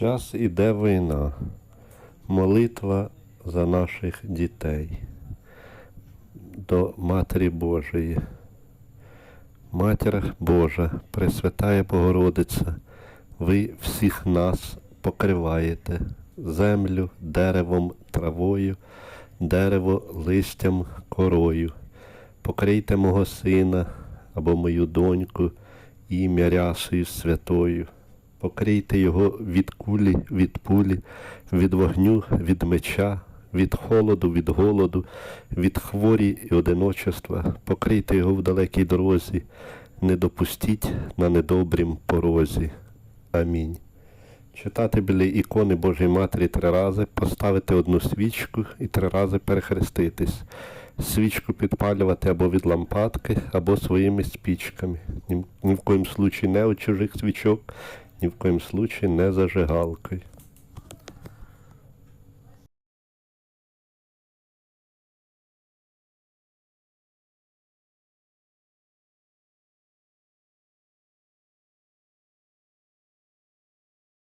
Зараз іде війна, молитва за наших дітей до Матері Божої. Матір Божа, Пресвятая Богородиця, ви всіх нас покриваєте землю, деревом, травою, дерево листям, корою. Покрийте мого сина або мою доньку ім'я рясою святою. Покрийте його від кулі, від пулі, від вогню, від меча, від холоду, від голоду, від хворі і одиночества. Покрийте його в далекій дорозі, не допустіть на недобрім порозі. Амінь. Читати біля ікони Божої Матері три рази, поставити одну свічку і три рази перехреститись. Свічку підпалювати або від лампадки, або своїми спічками. Ні, в коїм случаї не від чужих свічок, ні в коїм случаї не зажигалкою.